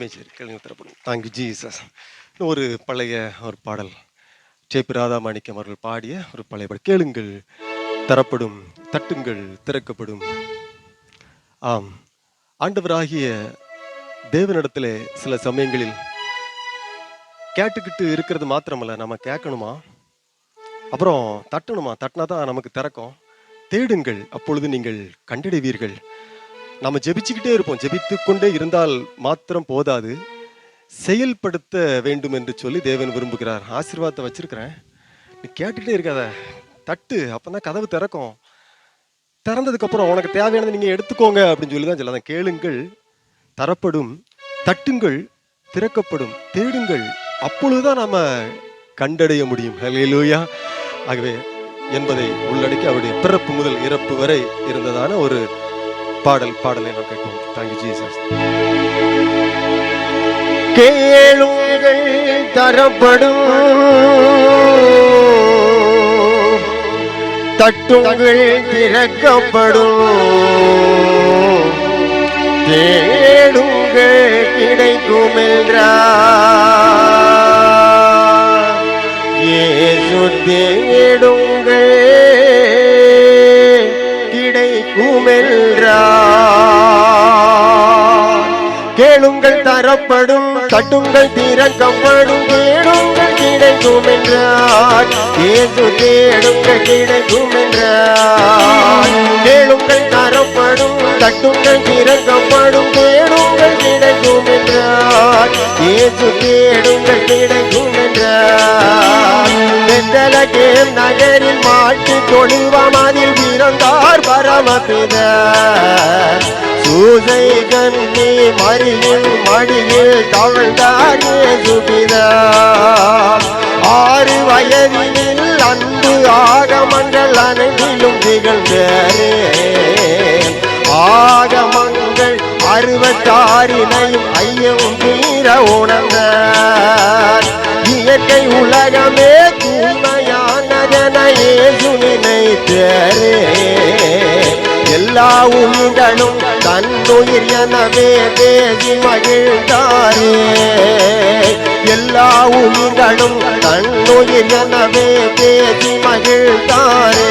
எல்லாருமே கலைஞர் தரப்படும் thank you Jesus ஒரு பழைய ஒரு பாடல். சேப்பு ராதா மாணிக்கம் அவர்கள் பாடிய ஒரு பழைய பாடல். கேளுங்கள் தரப்படும் தட்டுங்கள் திறக்கப்படும். ஆம். ஆண்டவராகிய தேவனிடத்தில் சில சமயங்களில் கேட்டுக்கிட்டு இருக்கிறது மாத்திரமல்ல நம்ம கேட்கணுமா? அப்புறம் தட்டணுமா? தட்டினா தான் நமக்கு திறக்கும். தேடுங்கள் அப்பொழுது நீங்கள் கண்டடைவீர்கள். நம்ம ஜெபிச்சுக்கிட்டே இருப்போம். ஜெபித்து கொண்டே இருந்தால் மாத்திரம் போதாது. செயல்படுத்த வேண்டும் என்று சொல்லி தேவன் விரும்புகிறார். ஆசீர்வாதத்தை வச்சிருக்கிறேன். நீ கேட்டுக்கிட்டே இருக்காத. தட்டு. அப்பதான் கதவு திறக்கும். திறந்ததுக்கப்புறம் உனக்கு தேவையானதை நீங்க எடுத்துக்கோங்க அப்படின்னு சொல்லி. தான் சொல்லாத கேளுங்கள் தரப்படும் தட்டுங்கள் திறக்கப்படும் தேடுங்கள். அப்பொழுதுதான் நாம கண்டடைய முடியும். ஹலேலூயா ஆகவே என்பதை உள்ளடக்கி அவருடைய பிறப்பு முதல் இறப்பு வரை இருந்ததான ஒரு பாடல் பாடலை நாம் கேட்போம். தேங்க்யூ ஜீசஸ் கேளுங்கள் தரப்படும். தட்டுங்கள் திறக்கப்படும். தேடுங்கள் கிடைக்கும் என்றார் தரப்படும் தட்டுங்கள் திறக்கப்படும் கேடுங்கள் கிடைக்கும் என்றார். ஏது தேடுங்கள் கிடைக்கும் என்றார். கேளுங்கள் தரப்படும். தட்டுங்கள் திறக்கப்படும் தேடுங்கள் கிடைக்கும் என்றார். இயேசு தேடுங்கள் கிடைக்கும் என்றார். பெத்தலகேம் நகரில் மாட்டி தொழுவம் அதில் பிறந்தார் பரமபிதா சூசை கண்ணி மறியில் மடியில் தவழ்ந்தார் சுபிதா ஆறு வயதில் அன்பு ஆகமங்கள் அனைத்திலும் திகழ்ந்தாரே. ஆகமங்கள் அறுபத்தாறினையும் ஐயவும் மீற உணர்ந்த இயற்கை உலகமே தூய்மையானதென இயேசு நினைத்தாரே எல்லா உயிர்களும் தன்னுயிர் எனவே பேசி மகிழ்ந்தாரே. எல்லா உயிர்களும் தன்னுயிர் எனவே பேசி மகிழ்ந்தாரே.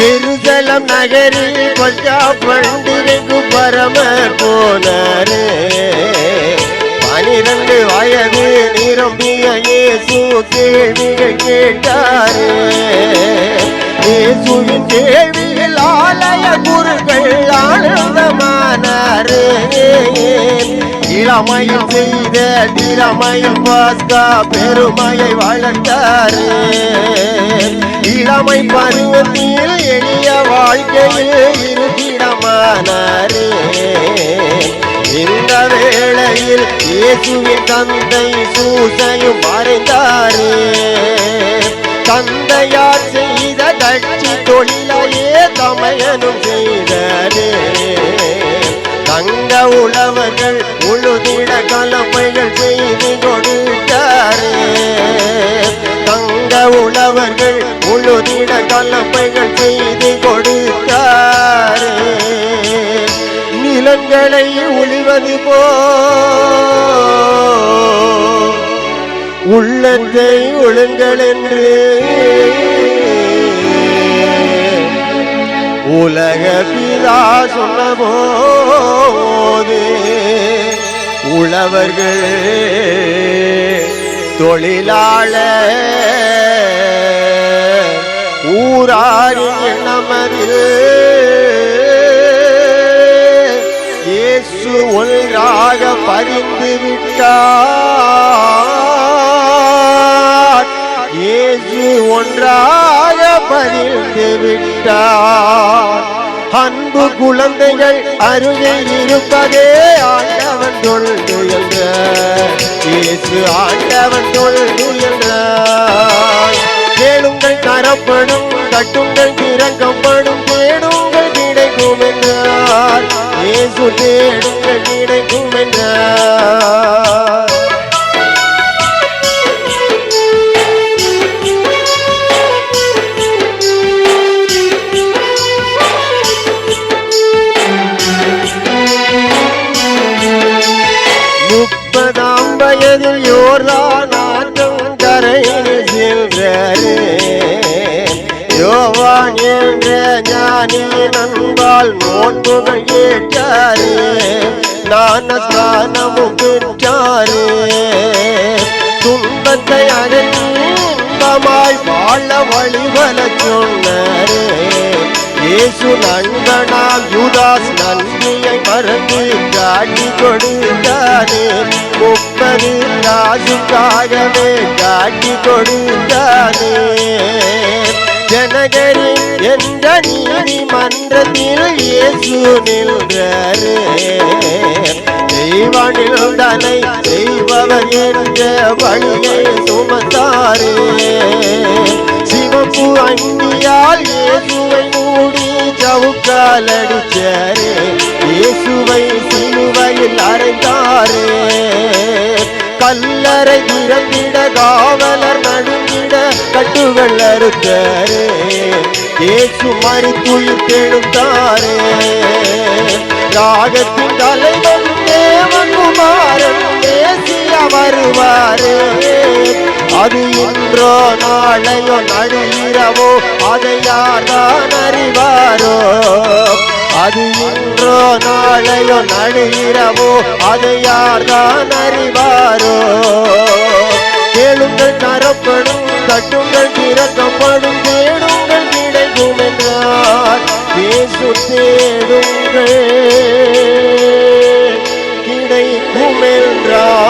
ஜெருசலம் நகரில் பஞ்சா பண்டிகைக்கு பரமர் போனாரு. பனிரெண்டு வயது நிரம்பிய இயேசு கேள்விகள் கேட்டாரே. இயேசுவின் கேள்வியில் ஆலய குருக்கள் ஆனந்தமானாரு. இளமையில் செய்த திறமையில் பாஸ்கா பெருமையை வளர்த்தாரே. இளமை பருவத்தில் எளிய வாழ்க்கையில் இருப்பிடமானாரே. இந்த வேளையில் இயேசுவின் தந்தை சூசையும் மறைந்தாரே. தந்தையார் செய்த கட்சி தொழிலையே தமையனும் செய்தாரே தங்க உழவர்கள் உழுதிட கலப்பைகள் செய்து கொடுத்தாரே. தங்க உழவர்கள் கலப்பைகள் செய்து கொடுத்தாரே. நிலங்களை ஒளிவது போ. உள்ளத்தை ஒழுங்கள் என்று. உலக பிதா சொன்னபோது உழவர்கள் தொழிலாளர் ஊராரின் எண்ணமதில் இயேசு ஒன்றாக பறிந்து விட்டார். இயேசு ஒன்றாக பறிந்து விட்டார். அன்பு குழந்தைகள் அருகில் இருப்பதே ஆண்டவன் தொழுது என்ற இயேசு ஆண்டவன் படும் தட்டுங்கள் திறக்கப்படும் தேடுங்கள் கிடைக்கும் என்றார் இயேசு தேடுங்கள் கிடைக்கும் என்றார் முப்பதாம் வயதில் நண்பால் நோன்புகள் ஏற்றாரே பெற்றாரே துன்பத்தை அகற்றி வாழ வழிவல சொன்னாரே. இயேசு நண்பனாம் யூதாஸ் நன்றியை மறந்து காட்டி கொடுத்தானே முப்பது காட்டி கொடுத்தானே ஜனகரி என்ற நீதிமன்றத்தில் இயேசு நின்றாரு. தெய்வனில் தனை செய்பவர் என்ற வழியை சுமந்தாரே. சிவப்பு அங்கியால் இயேசுவை மூடி ஜவுக்கால் அடிச்சாரே. இயேசுவை சிலுவையில் அறைந்தாரே. கல்லறை திறந்திட காவலர் நடுங்கிட கட்டுகள் அறுத்தாரே. ஏசு மறித்துயிர் தெழுந்தாரே ராகத்தின் தலைவன் தேவன் குமாரன் பேசிய வருவாரே. அது இன்றோ நாளையோ நடுகிறவோ அதை யார்தான் அறிவாரோ? அது இன்றோ நாளையோ நடுகிறவோ அதை யார்தான் அறிவாரோ? கேளுங்கள் தரப்படும் தட்டுங்கள் திறக்கப்படும் தேடுங்கள் கிடைக்கும் என்றார் பேசு தேடுங்கள் கிடைக்கும் என்றார்